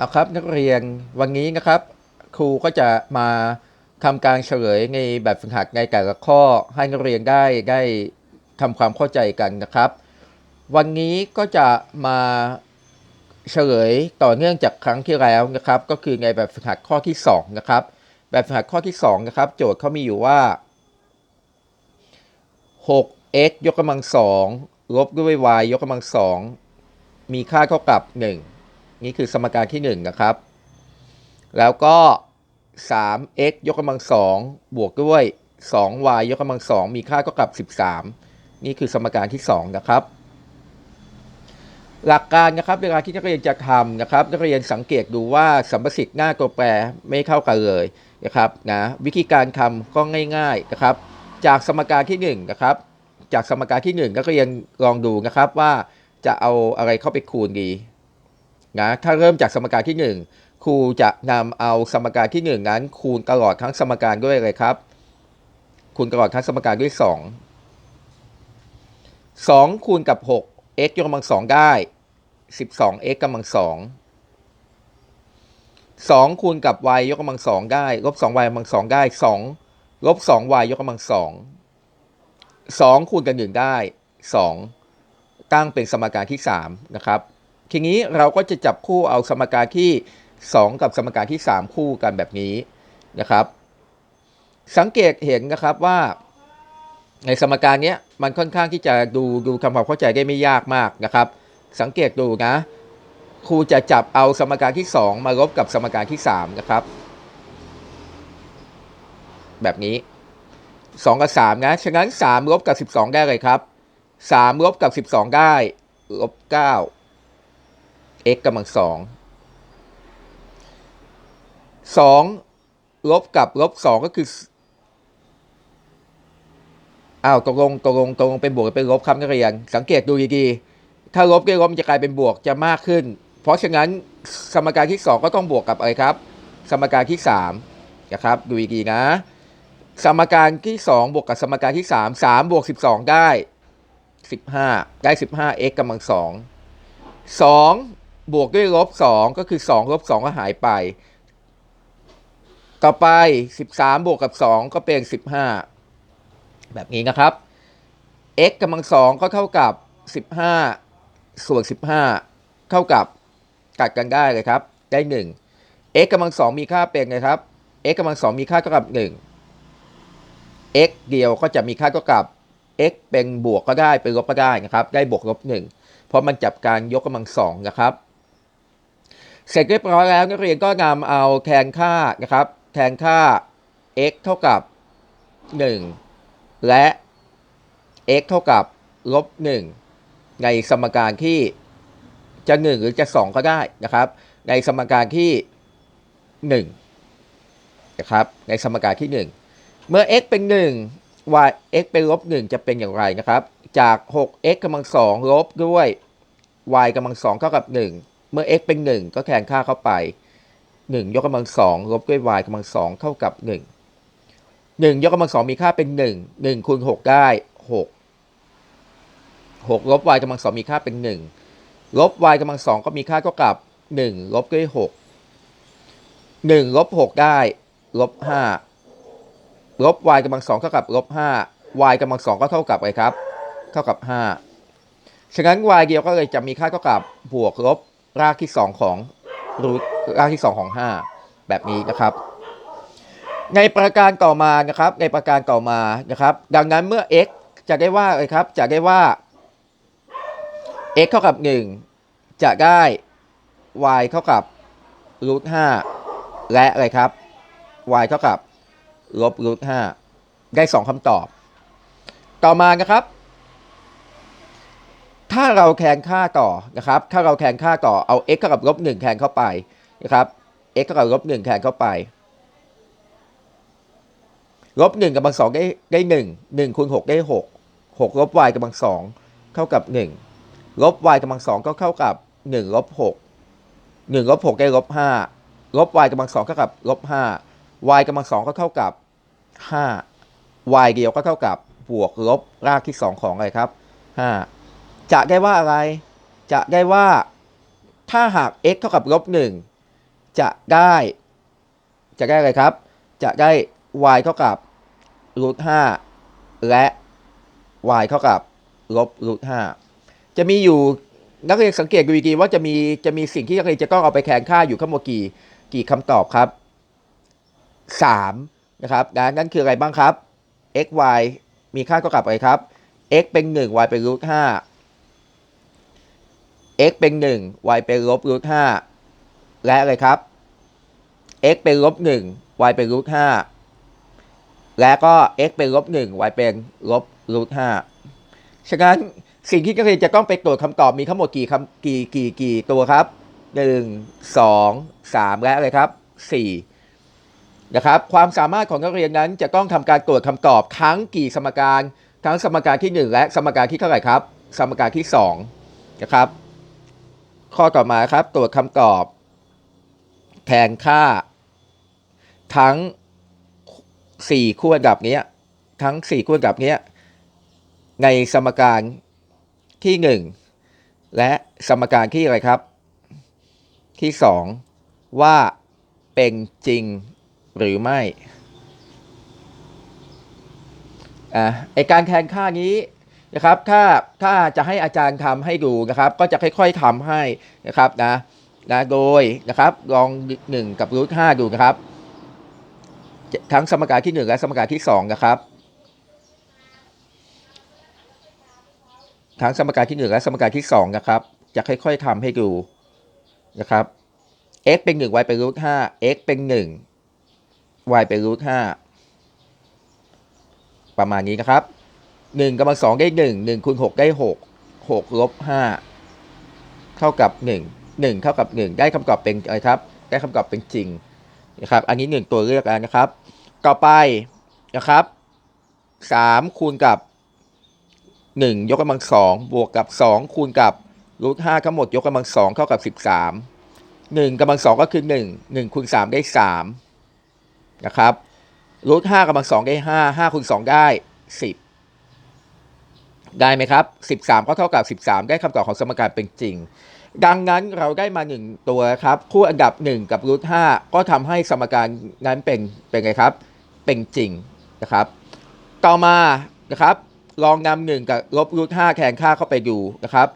เอาครับนักเรียนวันนี้นะครับครูก็จะมาทำการเฉลยในแบบฝึกหัดในแต่ละข้อให้นักเรียนได้ได้ทำความเข้าใจกันนะครับ วันนี้ก็จะมาเฉลยต่อเนื่องจากครั้งที่แล้วนะครับ ก็คือในแบบฝึกหัดข้อที่สองนะครับแบบฝึกหัดข้อที่สองนะครับโจทย์เขามีอยู่ว่า 6x ยกกำลังสองลบด้วย y ยกกำลังสองมีค่าเท่ากับ 1 นี่คือสมการที่ 1 นะครับ แล้วก็ 3x ยกกำลังสองบวกด้วย 2y ยกกำลังสองมีค่าเท่ากับ 13 นี่คือสมการที่ 2 นะครับ หลักการนะครับเวลาที่นักเรียนจะทำนะครับ นักเรียนสังเกตดูว่าสัมประสิทธิ์หน้าตัวแปรไม่เข้ากันเลยนะครับนะวิธีการทำก็ง่ายๆนะครับ จากสมการที่ 1 นะครับ จากสมการที่ 1 นักเรียนลองดูนะครับว่าจะเอาอะไรเข้าไปคูณดี นะถ้าเริ่มจากสมการที่ 1 ครูจะนำเอาสมการที่ 1 นั้น คูณตลอดทั้งสมการด้วยอะไรครับ คูณตลอดทั้งสมการด้วย 2 2 คูณกับ 6 x ยกกำลังสองได้ 12 x กำลังสอง2คูณกับ y ยกกำลังสองได้ลบ2 y กำลังสองได้2ลบ2 y ยกกำลังสอง2คูณกัน1ได้2ตั้งเป็นสมการที่3นะครับ ทีนี้เราก็จะจับคู่เอาสมการที่ 2 กับสมการที่ 3 คู่กันแบบนี้นะครับ สังเกตเห็นนะครับว่าในสมการนี้มันค่อนข้างที่จะดูดูทำความเข้าใจได้ไม่ยากมากนะครับ สังเกตดูนะครูจะจับเอาสมการที่ 2 มาลบกับสมการที่ 3 นะครับ แบบนี้ 2 กับ 3 นะ ฉะนั้น 3 ลบกับ 12 ได้เลยครับ 3 ลบกับ 12 ได้ลบ9 x กำลัง2 2ลบกับลบ2ก็คืออ้าวตกลงตกลงตกลงเป็นบวกหรือเป็นลบครับนักเรียน สังเกตดูดีๆ ถ้าลบด้วยลบมันจะกลายเป็นบวกจะมากขึ้น เพราะฉะนั้นสมการที่ 2 ก็ต้องบวกกับอะไรครับ สมการที่3นะครับดูดีๆนะ สมการที่ 2 บวกกับสมการที่ 3 3บวก12 ได้ 15 ได้ 15 x กำลัง2 2 บวกด้วยลบ2ก็คือ2ลบ2ก็หายไป ต่อไป 13 บวกกับ 2 ก็เป็น 15 แบบนี้นะครับ x กำลังสองก็เท่ากับ 15 ส่วน 15 เท่ากับกัดกันได้เลยครับ ได้ 1 x กำลังสองมีค่าเป็นไงครับ x กำลังสองมีค่าเท่ากับ 1 x เดียวก็จะมีค่าเท่ากับ x เป็นบวกก็ได้เป็นลบก็ได้นะครับ ได้บวกลบ1เพราะมันจับการยกกำลังสองนะครับ เสร็จเรียบร้อยแล้วนักเรียนก็นำเอาแทนค่านะครับ แทนค่า x เท่ากับ 1 และ x เท่ากับลบ1ในสมการที่จะ 1 หรือจะ 2 ก็ได้นะครับ ในสมการที่1นะครับ ในสมการที่ 1 เมื่อ x เป็น 1 y x เป็นลบ1จะเป็นอย่างไรนะครับ จาก 6x กำลัง2ลบด้วย y กำลัง2เท่ากับ 1 เมื่อ x เป็น 1 ก็แทนค่าเข้าไป 1 ยกกำลัง2ลบด้วย y กำลัง2เท่ากับ 1 1 ยกกำลังสองมีค่าเป็น 1 1คูณ6 ได้ 6 6 ลบ y กำลังสองมีค่าเป็น 1 ลบ y กำลังสองก็มีค่าเท่ากับ 1 ลบด้วย 6 1 ลบ 6 ได้ ลบ 5 ลบ y กำลังสองเท่ากับลบ 5 y กำลังสองก็เท่ากับอะไรครับ เท่ากับ 5 ฉะนั้น y เดียวก็เลยจะมีค่าเท่ากับบวกลบ รากที่2ของรูทรากที่ 2 ของ 5 แบบนี้นะครับ ในประการต่อมานะครับ ในประการต่อมานะครับ ดังนั้นเมื่อ x จะได้ว่าอะไรครับ จะได้ว่า x เท่ากับ 1 จะได้ y เท่ากับรูท5และอะไรครับ y เท่ากับลบรูท5ได้ 2คำตอบ ต่อมานะครับ ถ้าเราแทนค่าต่อนะครับ ถ้าเราแทนค่าต่อเอา x เท่ากับลบ1แทนเข้าไปนะครับ x เท่ากับลบ1แทนเข้าไปลบหนึ่งกำลังสองได้ได้หนึ่งหนึ่งคูณหได้หกหกลบ y กำลังสองเท่ากับหนึ่งลบ y กำลังสองก็เท่ากับหนึ่งลบหกหนึ่งลบหกได้ลบห้าลบ y กำลังสองเท่ากับลบห้า y กำลังสองก็เท่ากับห้า y เดียวก็เท่ากับบวกลบรากที่สองของอะไรครับห้า จะได้ว่าอะไร จะได้ว่า ถ้าหาก x เท่ากับลบหนึ่งจะได้ จะได้อะไรครับ จะได้ y เท่ากับรูทห้าและ y เท่ากับลบรูทห้าจะมีอยู่นักเรียนสังเกตดูดีว่าจะมีจะมีสิ่งที่นักเรียนจะต้องเอาไปแทนค่าอยู่ทั้งหมกี่กี่คำตอบครับสามนะครับนะนั่นคืออะไรบ้างครับ x y มีค่าเท่ากับอะไรครับ x เป็นหนึ่ง y เป็นรูทห้า x เป็นหนึ่ง y เป็นลบรูทห้าและอะไรครับ x เป็นลบหนึ่ง y เป็นรูทห้าและก็ x เป็นลบหนึ่ง y เป็นลบรูทห้าฉะนั้นสิ่งที่นักเรียนจะต้องไปตรวจคำตอบมีทั้งหมดกี่คำกี่กี่กี่ตัวครับหนึ่งสองสามและอะไรครับสี่นะครับความสามารถของนักเรียนนั้นจะต้องทำการตรวจคำตอบทั้งกี่สมการทั้งสมการที่หนึ่งและสมการที่เท่าไหร่ครับ สมการที่สองนะครับ ข้อต่อมาครับ ตรวจคำตอบ แทนค่า ทั้ง 4 คู่อันดับนี้ทั้ง 4 คู่อันดับนี้ในสมการที่ 1 และสมการที่อะไรครับ ที่ 2 ว่าเป็นจริงหรือไม่อะไอการแทนค่านี้ นะครับถ้าถ้าจะให้อาจารย์ทำให้ดูนะครับ ก็จะค่อยๆทำให้นะครับนะนะโดยนะครับลอง 1 กับรูท5ดูนะครับ ทั้งสมการที่ 1 และสมการที่ 2 นะครับ ทั้งสมการที่ 1 และสมการที่ 2 นะครับ จะค่อยๆทำให้ดูนะครับ x เป็น1 y เป็นรูท5 x เป็น 1 y เป็นรูท5ประมาณนี้นะครับ หนึ่งกำลังสองได้หนึ่งหนึ่งคูณหกได้หกหกลบห้าเท่ากับหนึ่งหนึ่งเท่ากับหนึ่งได้คำตอบเป็นอะไรครับ ได้คำตอบเป็นจริงนะครับ อันนี้หนึ่งตัวเลือกนะครับ ต่อไปนะครับสามคูณกับหนึ่งยกกำลังสองบวกกับสองคูณกับรูทห้าทั้งหมดยกกำลังสองเท่ากับสิบสามหนึ่งกำลังสองก็คือหนึ่งหนึ่งคูณสามได้สามนะครับรูทห้ากำลังสองได้ห้าห้าคูณสองได้สิบ ได้ไหมครับ 13 ก็เท่ากับ 13 ได้คำตอบของสมการเป็นจริง ดังนั้นเราได้มา 1 ตัวครับ คู่อันดับ 1 กับรูท5ก็ทำให้สมการนั้นเป็นเป็นไงครับ เป็นจริงนะครับ ต่อมานะครับ ลองนำหนึ่งกับลบรูทห้าแทนค่าเข้าไปดูนะครับ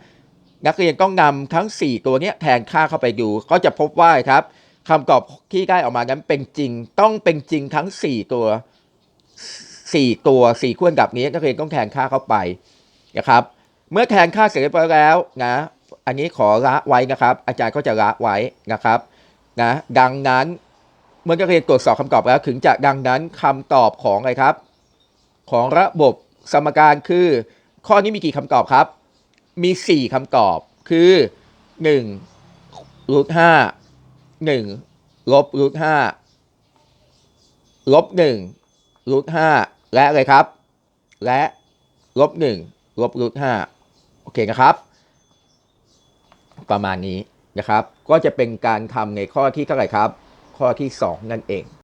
นักเรียนต้องนำทั้ง 4 ตัวเนี้ยแทนค่าเข้าไปดู ก็จะพบว่าครับคำตอบที่ได้ออกมานั้นเป็นจริง ต้องเป็นจริงทั้ง 4 ตัว 4 ตัว4คู่อันดับนี้นักเรียนต้องแทนค่าเข้าไป นะครับ เมื่อแทนค่าเสร็จเรียบร้อยแล้วนะ อันนี้ขอละไว้นะครับ อาจารย์ก็จะละไว้นะครับนะดังนั้นเมื่อนักเรียนตรวจสอบคำตอบแล้ว ถึงจะดังนั้นคำตอบของอะไรครับ ของระบบสมการคือ ข้อนี้มีกี่คำตอบครับ มี 4คำตอบคือ1รูท5 1ลบรูท5ลบ1รูท5และอะไรครับ และลบ1 ลบรูท5โอเคนะครับ ประมาณนี้นะครับ ก็จะเป็นการทำในข้อที่เท่าไหร่ครับ ข้อที่ 2 นั่นเอง